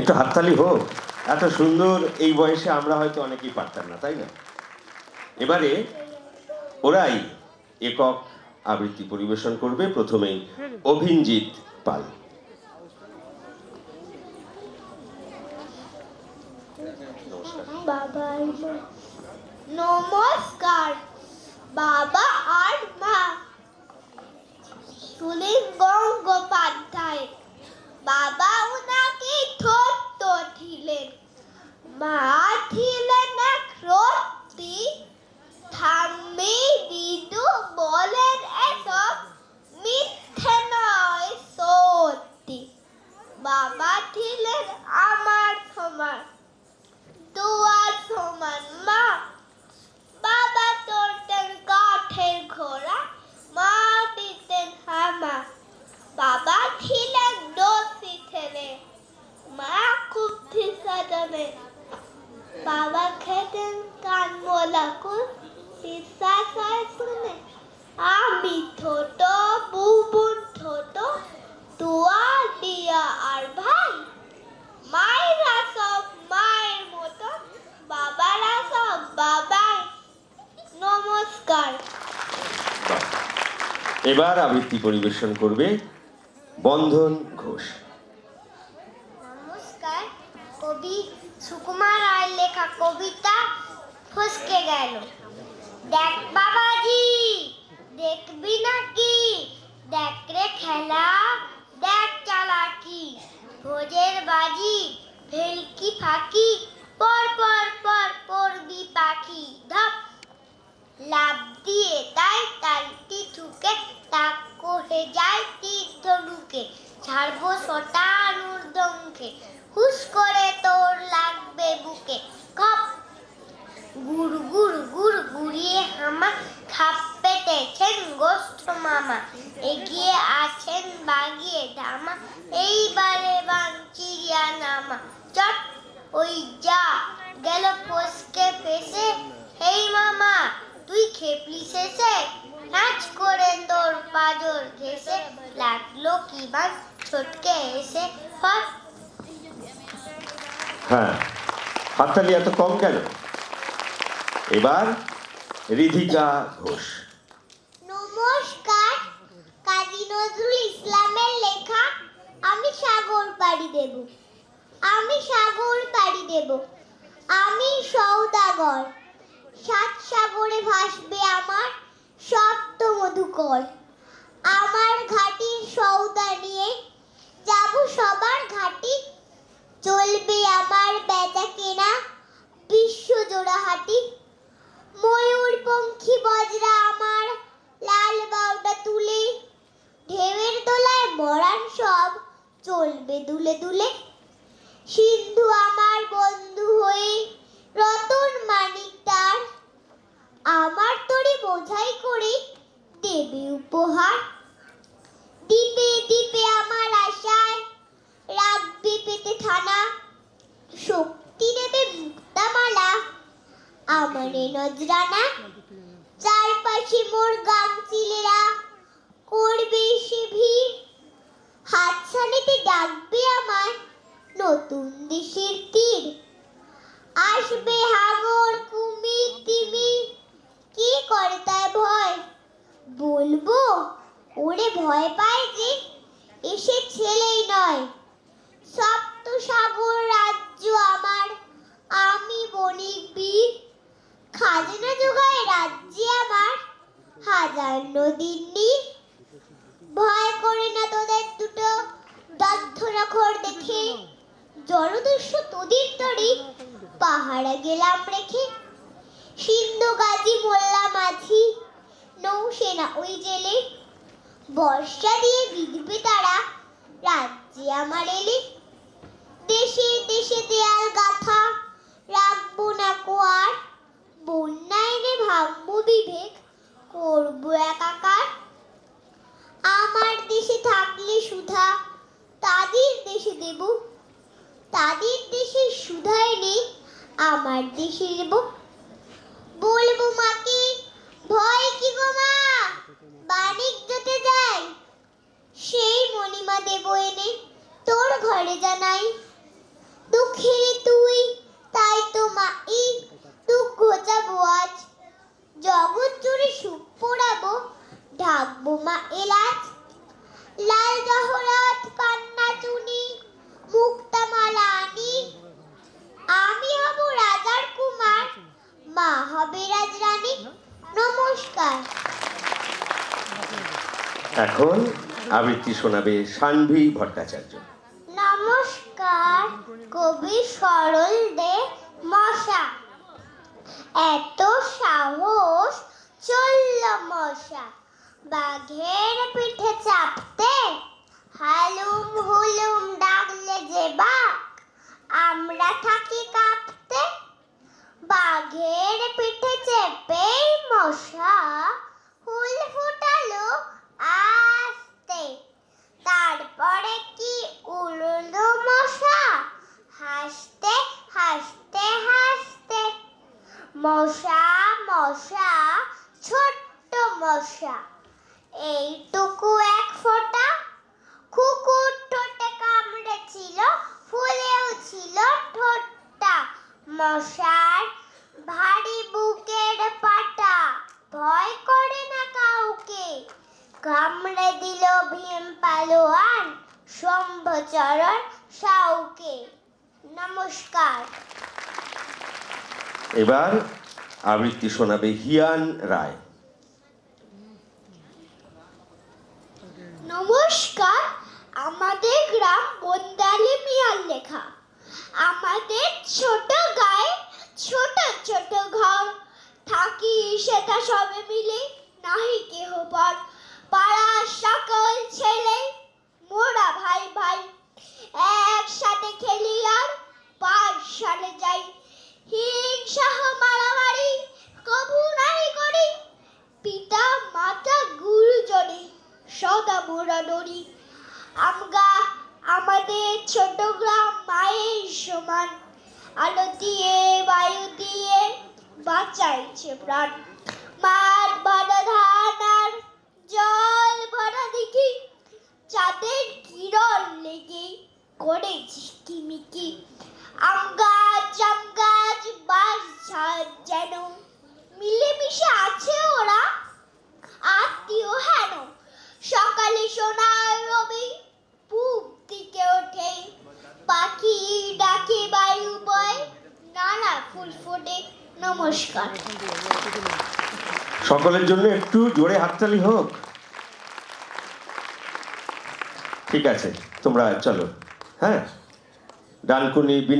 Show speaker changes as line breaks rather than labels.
একটু হাততালি হোক। এত সুন্দর এই বয়সে আমরা হয়তো অনেকেই পারতাম না, তাই না? এবারে ওরাই একক আবৃত্তি পরিবেশন করবে, প্রথমেই অভিনজিৎ পাল।
নমস্কার, বাবা আর মা। সুনীল গঙ্গোপাধ্যায়, বাবা ছোট্ট ছিলেন মা ছিলেন এক সত্যি ঠাম্মি দিদু বলেন এসব মিথ্যে নয় সত্যি বাবা ছিলেন আমার সমান দুয়ার সমান মা বাবা চড়তেন কাঠের ঘোড়া মা দিতেন হামা বাবা ছিলেন দোষী ছেলে মা খুব সাজানে বাবা খেতেন কান মোলা কুল বিশ্বাস হয় শুনে আমি ছোট বুবুন ছোট তুয়া দিয়া আর ভাই মায়েরা সব মায়ের মতো বাবারা সব বাবাই নমস্কার
বাহ। এবার আবৃত্তি পরিবেশন করবে? বন্ধন ঘোষ।
নমস্কার, কবি সুকুমার রায়ের লেখা কবিতা ফসকে গেল। দেখ বাবাজি, দেখবি নাকি? দেখ রে খেলা, দেখ চালাকি। ভোজের বাজি, ভেলকি ফাঁকি, পর পর পর পড়বি পাখি। ধপ লাভ দিয়ে তাই তালটি ঠুকে তাক করে যায় তীর ধনুকে ছাড়বো শটান ঊর্ধ্বমুখে। হুস করে তোর লাগবে বুকে। খপ! গুড় গুড় গুড় গুড়িয়ে হামা, খাপ পেটেছেন গোষ্ঠ মামা। এগিয়ে আছেন বাগিয়ে ধামা, এইবারে বাঞ্চিয়া নামা। চট, ওই যা, গেল ফসকে ফেসে এই মামা তুই খেপলি শেষে। নাচ করে তোর পাজর ঘেসে লাগল কি বান ছটকে এসে। ফট
হ্যাঁ হাততালি এত কম কেন? এবার রিধিকা ঘোষ।
নমস্কার কাজী নজরুল ইসলামের লেখা আমি সাগর পাড়ি দেব। আমি সাগর পাড়ি দেব। আমি সৌদাগর সাত সাগরে ভাসবে আমার সপ্ত মধুকর আমার ঘাটির সৌদা নিয়ে যাব সবার ঘাটি। চলবে আমার বেচা কেনা বিশ্ব জোড়া হাটি ময়ূর পঙ্খী বজরা আমার লাল বাউটা তুলে, ঢেউয়ের দোলায় মরান সব চলবে দুলে দুলে সিন্ধু আমার বন্ধু হয়ে রতন মানিক তার আমার তরি বোঝাই করে দেবে উপহার। দ্বীপে দ্বীপে আমার আশায় রাখবে পেতে থানা। শক্তি দেবে মুক্তামালা। আমার নজরানা। চারপাশে মোর গামচিলেরা করবে সে ভিড়। হাতছানিতে ডাকবে আমার নতুন দেশের তীর আসবে হাঙর কুমির তিমি কি করে তাই ভয় বলব ওরে ভয় পায় যে এসে ছেলেই নয় সপ্ত সাগর রাজ্য আমার আমি বণিক বীর খাজনা যোগায় রাজ্যে আমার হাজার নদীর নীর ভয় করে না তোদের দুটো দগ্ধ নখর দেখে তোদের তরি পাহাড়ে গেলাম রেখে। সিন্ধু গাজী মোল্লা মাঝি, নৌসেনা ওই জেলে। বর্ষা দিয়ে বিধবে তারা, রাজ্যে আমার এলে। দেশে দেশে দেয়াল গাথা, রাখব না কোয়ার। বন্যায় রে ভাববো বিবেক করব একাকার। আমার দেশে থাকলে সুধা, তাদের দেশে দেব। তাদের আমার দেশে দেব বলব মাকে, ভয় কি গো মা? বাণিজ্যতে যাই। সেই মণিমা দেব এনে তোর ঘরে জানাই। দুঃখী তুই, তাই তো মা এই দুঃখ ঘোচাবো আজ। জগৎ জুড়ে সুখ পোড়াবো, ঢাকবো মা এলাচ। লাল জহরত কান্না চুনি মুক্তা মালা আনি আমি হব রাজার কুমার। মা হবে রাজরানী। নমস্কার।
এখন আবৃত্তি শোনাবে সানভি ভট্টাচার্য।
নমস্কার কবি সরল দে মশা। এত সাহস চলল মশা। বাঘের পিঠে চাপতে হালুম হুলুম ডাকলে যে বাঘ। আমরা থাকি কাঁপতে, বাঘের পিঠে চেপেই মশা ফুল ফুটালো আস্তে। তারপরে কি উড়লো মশা? হাসতে হাসতে হাসতে। মশা মশা, ছোট্ট মশা। এইটুকু মশার ভারী বুকের পাটা। ভয় করে না কাউকে? কামড়ে দিল ভীম পালোয়ান শম্ভচরণ সাউকে। নমস্কার।
এবার আবৃত্তি শোনাবে হিয়ান রায়।
নমস্কার আমাদের গ্রাম বন্দালি মিয়ার লেখা। আমাদের ছোট গায়ে ছোট ছোট ঘর। থাকি সেটা সবে মিলে, নাহি কেহ পর। পাড়ার সকল ছেলে, মোরা ভাই ভাই। একসাথে খেলি আর পাঠশালে যাই। হিংসা মারামারি কবু নাই করি। পিতা, মাতা গুরুজনে সদা মোরা ডরি আমগা আমাদের ছোট গ্রাম মায়ের সমান। আলো দিয়ে, বায়ু দিয়ে বাঁচাইছে প্রাণ। মাঠ ভরা ধান আর জল ভরা দেখি, চাঁদের কিরণ লেগে করেছি কিমিকি। আম গাছ আম গাছ বাস যেন মিলেমিশে আছে ওরা। আত্মীয় হেন, সকালে সোনার রবি নমস্কার।
সকলের জন্য একটু জোরে হাততালি হোক। ঠিক আছে তোমরা চলো। হ্যাঁ? ডানকুনি বিনা